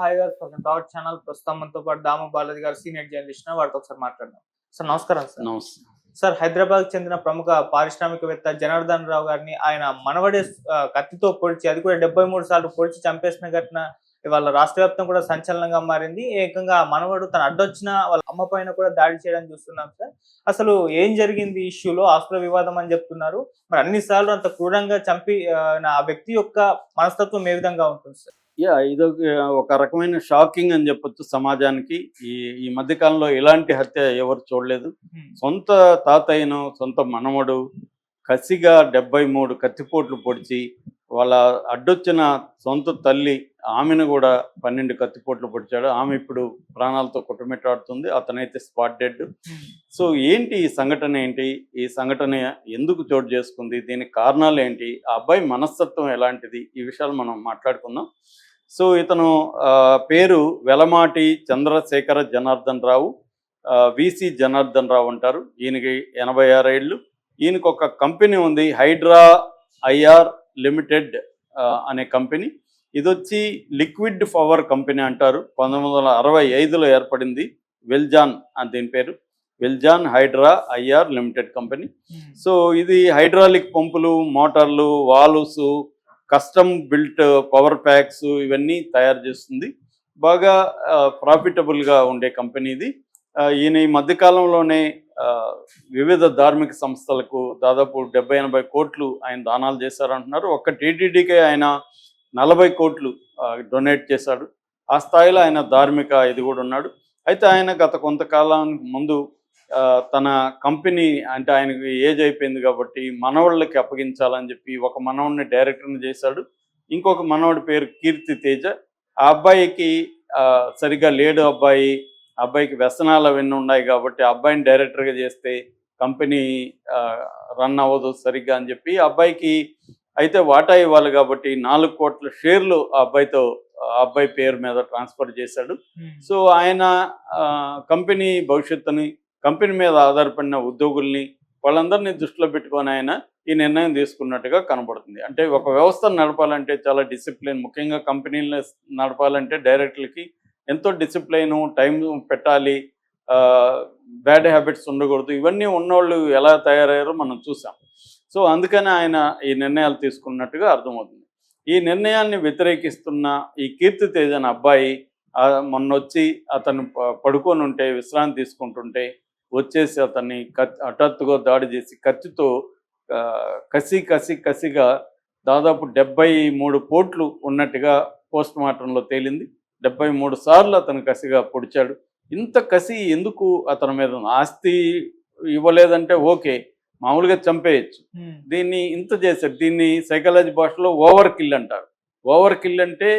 Hi గారు to our channel. ప్రస్తుతం మనతో పాటు దామ బాలాజీ గారు సీనియర్ జర్నలిస్ట్ వారితో ఒకసారి మాట్లాడదాం. సార్ నమస్కారం సార్. నమస్తే. సార్ హైదరాబాద్ చెందిన ప్రముఖ పారిశ్రామికవేత్త జనార్దన్ రావు గారిని ఆయన మనవడే కత్తితో పొడిచి అది కూడా డెబ్బై మూడు సార్లు పొడిచి చంపేసిన ఘటన ఇవాళ రాష్ట్ర వ్యాప్తం కూడా సంచలనంగా మారింది. ఏకంగా మనవడు తన అడ్డొచ్చిన వాళ్ళ అమ్మ పైన కూడా దాడి చేయడం చూస్తున్నాం సార్. అసలు ఏం జరిగింది ఇష్యూలో? ఆస్తుల వివాదం అని చెప్తున్నారు. మరి అన్ని సార్లు అంత క్రూరంగా చంపి ఆ వ్యక్తి యొక్క మనస్తత్వం ఏ విధంగా ఉంటుంది సార్? యా ఇది ఒక రకమైన షాకింగ్ అని చెప్పొచ్చు సమాజానికి. ఈ ఈ మధ్య కాలంలో ఇలాంటి హత్య ఎవరు చూడలేదు. సొంత తాతయ్యను సొంత మనవడు కసిగా డెబ్బై మూడు కత్తిపోట్లు పొడిచి వాళ్ళ అడ్డొచ్చిన సొంత తల్లి ఆమెను కూడా పన్నెండు కత్తిపోట్లు పొడిచాడు. ఆమె ఇప్పుడు ప్రాణాలతో కుటుంబెట్టాడుతుంది అతనైతే స్పాట్ డెడ్. సో ఏంటి ఈ సంఘటన ఏంటి? ఈ సంఘటన ఎందుకు చోటు చేసుకుంది? దీనికి కారణాలు ఏంటి? ఆ అబ్బాయి మనస్తత్వం ఎలాంటిది? ఈ విషయాలు మనం మాట్లాడుకుందాం. సో ఇతను పేరు వెలమాటి చంద్రశేఖర జనార్దన్ రావు. విసి జనార్దన్ రావు అంటారు. ఈయనకి ఎనభై ఆరేళ్ళు ఈయనకు ఒక కంపెనీ ఉంది హైడ్రా ఐఆర్ లిమిటెడ్ అనే కంపెనీ. ఇది వచ్చి లిక్విడ్ పవర్ కంపెనీ అంటారు. పంతొమ్మిది వందల అరవై ఐదులో ఏర్పడింది వెల్జాన్ అని దీని పేరు. Veljan Hydrair Limited company. So ఇది హైడ్రాలిక్ పంపులు మోటార్లు valves custom built power packs ఇవన్నీ తయారు చేస్తుంది. బాగా ప్రాఫిటబుల్గా ఉండే కంపెనీ ఇది. ఆ, ఈయన ఈ మధ్యకాలంలోనే ఆ, వివిధ ధార్మిక సంస్థలకు దాదాపు డెబ్బై ఎనభై కోట్లు ఆయన దానాలు చేశారంటున్నారు. ఒక్క టీటీడీకే ఆయన నలభై కోట్లు డొనేట్ చేశాడు. ఆ స్థాయిలో ఆయన ధార్మిక ఇది కూడా ఉన్నాడు. అయితే ఆయన గత కొంతకాలానికి ముందు తన కంపెనీ అంటే ఆయనకి ఏజ్ అయిపోయింది కాబట్టి మనవాళ్ళకి అప్పగించాలని చెప్పి ఒక మనవడిని డైరెక్టర్ని చేశాడు. ఇంకొక మనవడి పేరు కీర్తి తేజ. ఆ అబ్బాయికి ఆ, సరిగ్గా లేడు అబ్బాయి. అబ్బాయికి వ్యసనాలు అవన్నీ ఉన్నాయి కాబట్టి అబ్బాయిని డైరెక్టర్గా చేస్తే కంపెనీ రన్ అవ్వదు సరిగ్గా అని చెప్పి అబ్బాయికి అయితే వాటా ఇవ్వాలి కాబట్టి నాలుగు కోట్ల షేర్లు ఆ అబ్బాయితో అబ్బాయి పేరు మీద ట్రాన్స్ఫర్ చేశాడు. సో ఆయన కంపెనీ భవిష్యత్తుని కంపెనీ మీద ఆధారపడిన ఉద్యోగుల్ని వాళ్ళందరినీ దృష్టిలో పెట్టుకొని ఆయన ఈ నిర్ణయం తీసుకున్నట్టుగా కనబడుతుంది. అంటే ఒక వ్యవస్థను నడపాలంటే చాలా డిసిప్లిన్. ముఖ్యంగా కంపెనీలను నడపాలంటే డైరెక్టర్లకి ఎంతో డిసిప్లైన్ టైం పెట్టాలి బ్యాడ్ హ్యాబిట్స్ ఉండకూడదు. ఇవన్నీ ఉన్నోళ్ళు ఎలా తయారయ్యారో మనం చూసాం. సో అందుకనే ఆయన ఈ నిర్ణయాలు తీసుకున్నట్టుగా అర్థమవుతుంది. ఈ నిర్ణయాన్ని వ్యతిరేకిస్తున్న ఈ కీర్తి తేజ్ అబ్బాయి మొన్న వచ్చి అతను పడుకొని ఉంటే విశ్రాంతి తీసుకుంటుంటే వచ్చేసి అతన్ని హఠాత్తుగా దాడి చేసి కత్తితో ఆ, కసి కసి కసిగా దాదాపు డెబ్బై మూడు పోట్లు ఉన్నట్టుగా పోస్ట్ మార్టంలో తేలింది. డెబ్బై మూడు సార్లు అతను కసిగా పొడిచాడు. ఇంత కసి ఎందుకు అతని మీద? ఆస్తి ఇవ్వలేదంటే ఓకే మామూలుగా చంపేయచ్చు. దీన్ని ఇంత చేశారు. దీన్ని సైకాలజీ భాషలో ఓవర్ కిల్ అంటారు. ఓవర్ కిల్ అంటే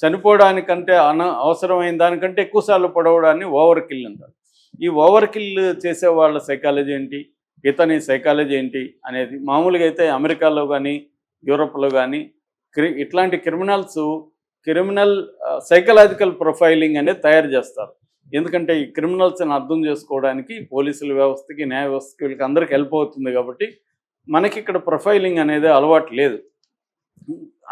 చనిపోవడానికంటే అన అవసరమైన దానికంటే ఎక్కువసార్లు పొడవడాన్ని ఓవర్ కిల్ అంటారు. ఈ ఓవర్ కిల్ చేసే వాళ్ళ సైకాలజీ ఏంటి? ఇతని సైకాలజీ ఏంటి? అనేది మామూలుగా అయితే అమెరికాలో కానీ యూరోప్లో కానీ క్రి ఇట్లాంటి క్రిమినల్స్ క్రిమినల్ సైకలాజికల్ ప్రొఫైలింగ్ అనేది తయారు చేస్తారు. ఎందుకంటే ఈ క్రిమినల్స్ని అర్థం చేసుకోవడానికి పోలీసుల వ్యవస్థకి న్యాయ వ్యవస్థకి వీళ్ళకి అందరికి హెల్ప్ అవుతుంది కాబట్టి మనకి ఇక్కడ ప్రొఫైలింగ్ అనేది అలవాటు లేదు.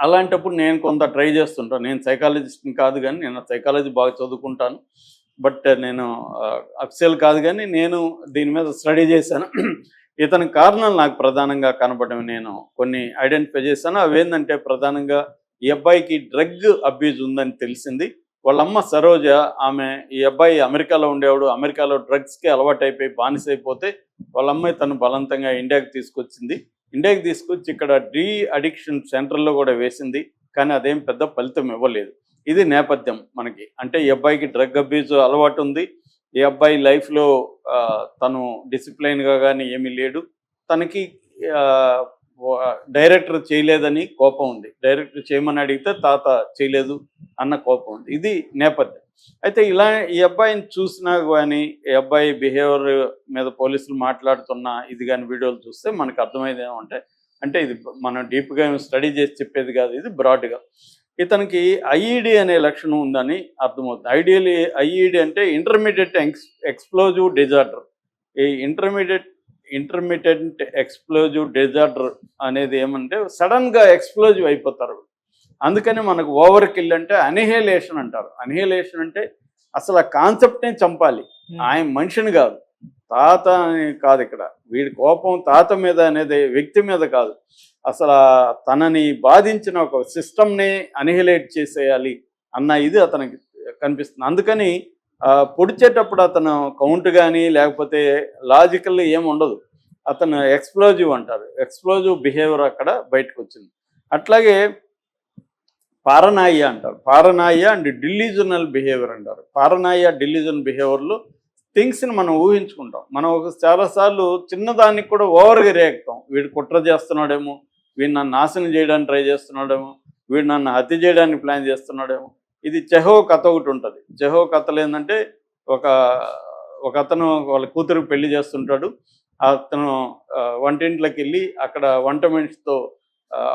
అలాంటప్పుడు నేను కొంత ట్రై చేస్తుంటాను నేను సైకాలజిస్ట్ని కాదు కానీ నేను సైకాలజీ బాగా చదువుకుంటాను. బట్ నేను అఫిషియల్ కాదు కానీ నేను దీని మీద స్టడీ చేశాను. ఇతని కారణాలు నాకు ప్రధానంగా కనపడడం నేను కొన్ని ఐడెంటిఫై చేశాను. అవి ఏంటంటే ప్రధానంగా ఈ అబ్బాయికి డ్రగ్ అబ్యూజ్ ఉందని తెలిసింది. వాళ్ళ అమ్మ సరోజ ఆమె ఈ అబ్బాయి అమెరికాలో ఉండేవాడు. అమెరికాలో డ్రగ్స్కి అలవాటైపోయి బానిసైపోతే వాళ్ళమ్మాయి తను బలవంతంగా ఇండియాకి తీసుకొచ్చింది. ఇండియాకి తీసుకొచ్చి ఇక్కడ డీ అడిక్షన్ సెంటర్లో కూడా వేసింది. కానీ అదేం పెద్ద ఫలితం ఇవ్వలేదు. ఇది నేపథ్యం మనకి. అంటే ఈ అబ్బాయికి డ్రగ్ అబ్యూజ్ అలవాటు ఉంది. ఈ అబ్బాయి లైఫ్లో ఆ, తను డిసిప్లైన్గా కానీ ఏమీ లేడు. తనకి డైరెక్టర్ చేయలేదని కోపం ఉంది. డైరెక్టర్ చేయమని అడిగితే తాత చేయలేదు అన్న కోపం ఉంది. ఇది నేపథ్యం. అయితే ఇలా ఈ అబ్బాయిని చూసినా కానీ ఈ అబ్బాయి బిహేవియర్ మీద పోలీసులు మాట్లాడుతున్న ఇది కానీ వీడియోలు చూస్తే మనకు అర్థమైంది ఏమంటే అంటే ఇది మనం డీప్గా స్టడీ చేసి చెప్పేది కాదు ఇది బ్రాడ్గా ఇతనికి ఐఈడి అనే లక్షణం ఉందని అర్థమవుతుంది. ఐడియల్ ఐఈడి అంటే ఇంటర్మీడియట్ ఎక్స్ ఎక్స్ప్లోజివ్ డిజార్డర్ ఈ ఇంటర్మీడియట్ ఇంటర్మీడియట్ ఎక్స్ప్లోజివ్ డిజార్డర్ అనేది ఏమంటే సడన్గా ఎక్స్ప్లోజివ్ అయిపోతారు. అందుకని మనకు ఓవర్ కిల్ అంటే అనిహేలేషన్ అంటారు. అనిహేలేషన్ అంటే అసలు ఆ కాన్సెప్ట్నే చంపాలి. ఆయన మనిషిని కాదు. తాత అని కాదు ఇక్కడ. వీడి కోపం తాత మీద అనేది వ్యక్తి మీద కాదు. అసలు తనని బాధించిన ఒక సిస్టమ్ని అనిహిలేట్ చేసేయాలి అన్న ఇది అతనికి కనిపిస్తుంది. అందుకని పొడిచేటప్పుడు అతను కౌంట్ కానీ లేకపోతే లాజికల్ ఏం ఉండదు. అతను ఎక్స్ప్లోజివ్ అంటారు. ఎక్స్ప్లోజివ్ బిహేవియర్ అక్కడ బయటకు వచ్చింది అట్లాగే పారనాయి అంటారు. పారనాయ అండ్ డిల్లీజనల్ బిహేవియర్ అంటారు. పారనాయ డిల్యూజన్ బిహేవియర్లో థింగ్స్ని మనం ఊహించుకుంటాం. మనం ఒక చాలాసార్లు చిన్నదానికి కూడా ఓవర్గా రియాక్ట్ వీడు కుట్ర చేస్తున్నాడేమో వీడు నన్ను నాశనం చేయడానికి ట్రై చేస్తున్నాడేమో వీడు నన్ను హత్య చేయడానికి ప్లాన్ చేస్తున్నాడేమో. ఇది చెహో కథ ఒకటి ఉంటుంది. చెహో కథలు ఏంటంటే ఒక ఒక అతను వాళ్ళ కూతురు పెళ్ళి చేస్తుంటాడు. అతను వంటింట్లోకి వెళ్ళి అక్కడ వంట మనిషితో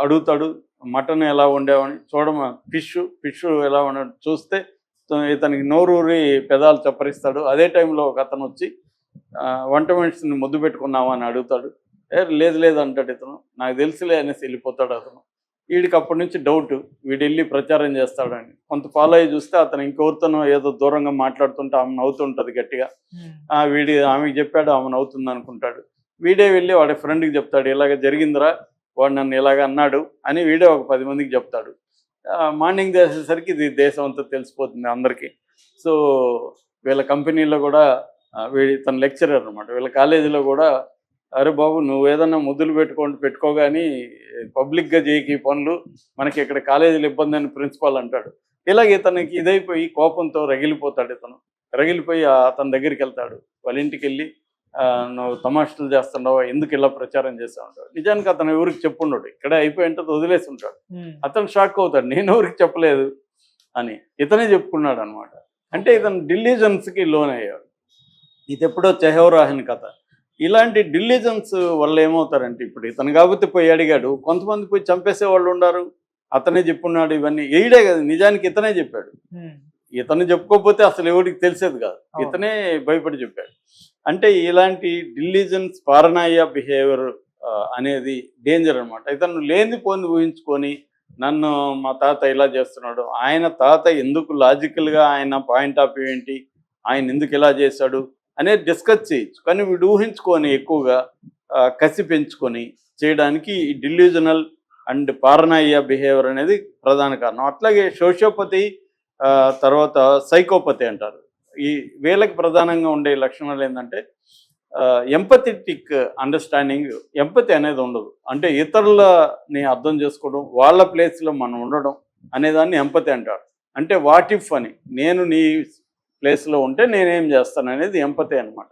అడుగుతాడు మటన్ ఎలా వండావని చూడమ ఫిష్ ఫిష్ ఎలా వండ చూస్తే ఇతనికి నోరూరి పెదాలు చప్పరిస్తాడు. అదే టైంలో ఒక అతను వచ్చి వంట మనిషిని ముద్దు పెట్టుకున్నావా? అని అడుగుతాడు. ఏ లేదు లేదు అంటాడు ఇతను. నాకు తెలుసులే అనేసి వెళ్ళిపోతాడు అతను. వీడికి అప్పటి నుంచి డౌట్. వీడు వెళ్ళి ప్రచారం చేస్తాడని. కొంత ఫాలో అయ్యి చూస్తే అతను ఇంకెవరితోనో ఏదో దూరంగా మాట్లాడుతుంటే ఆమె నవ్వుతుంటుంది గట్టిగా. ఆ వీడి ఆమెకి చెప్పాడు ఆమె నవ్వుతుంది అనుకుంటాడు వీడే వెళ్ళి వాడి ఫ్రెండ్కి చెప్తాడు ఇలాగ జరిగిందిరా వాడు నన్ను ఇలాగ అన్నాడు అని వీడే ఒక పది మందికి చెప్తాడు. మార్నింగ్ చేసేసరికి ఇది దేశం అంతా తెలిసిపోతుంది అందరికీ. సో వీళ్ళ కంపెనీలో కూడా వీడి తన లెక్చరర్ అనమాట వీళ్ళ కాలేజీలో కూడా అరే బాబు నువ్వు ఏదన్నా ముద్దులు పెట్టుకోండి పెట్టుకోగాని పబ్లిక్గా చేయకి పనులు. మనకి ఇక్కడ కాలేజీలు ఇబ్బంది అని ప్రిన్సిపాల్ అంటాడు. ఇలాగ ఇతనికి ఇదైపోయి కోపంతో రగిలిపోతాడు ఇతను రగిలిపోయి అతని దగ్గరికి వెళ్తాడు. వాళ్ళ ఇంటికి వెళ్ళి నువ్వు తమాషలు చేస్తున్నావు? ఎందుకు ఇలా ప్రచారం చేస్తా ఉంటాడు నిజానికి అతను ఎవరికి చెప్పుండడు. ఇక్కడే అయిపోయి అంటే వదిలేసి ఉంటాడు అతను షాక్ అవుతాడు. నేను ఎవరికి చెప్పలేదు? అని. ఇతనే చెప్పుకున్నాడు అనమాట అంటే ఇతను డిలిజెన్స్కి లోన్ అయ్యాడు. ఇది ఎప్పుడో చెహోరాహిన్ కథ. ఇలాంటి డిలిజెన్స్ వల్ల ఏమవుతారంటే ఇప్పుడు ఇతను కాబట్టి పోయి అడిగాడు కొంతమంది పోయి చంపేసే వాళ్ళు ఉన్నారు అతనే చెప్పున్నాడు ఇవన్నీ. ఏడే కదా నిజానికి ఇతనే చెప్పాడు. ఇతను చెప్పుకోకపోతే అసలు ఎవరికి తెలిసేది కాదు. ఇతనే భయపడి చెప్పాడు. అంటే ఇలాంటి డిలిజెన్స్ పారనాయ బిహేవియర్ అనేది డేంజర్ అనమాట ఇతను లేని పోని ఊహించుకొని నన్ను మా తాత ఇలా చేస్తున్నాడు. ఆయన తాత ఎందుకు లాజికల్గా ఆయన పాయింట్ ఆఫ్ వ్యూ ఏంటి? ఆయన ఎందుకు ఇలా చేశాడు? అనేది డిస్కస్ చేయొచ్చు. కానీ వీడు ఊహించుకొని ఎక్కువగా కసి పెంచుకొని చేయడానికి ఈ డిల్యూజనల్ అండ్ పారనాయ బిహేవియర్ అనేది ప్రధాన కారణం. అట్లాగే సోషియోపతి ఆ, తర్వాత సైకోపతి అంటారు. ఈ వీళ్ళకి ప్రధానంగా ఉండే లక్షణాలు ఏంటంటే ఎంపథెటిక్ అండర్స్టాండింగ్ ఎంపతి అనేది ఉండదు. అంటే ఇతరులని అర్థం చేసుకోవడం వాళ్ళ ప్లేస్లో మనం ఉండడం అనేదాన్ని ఎంపతి అంటారు. అంటే వాట్ ఇఫ్ అని నేను నీ ప్లేస్లో ఉంటే నేనేం చేస్తాను అనేది ఎంపతి అనమాట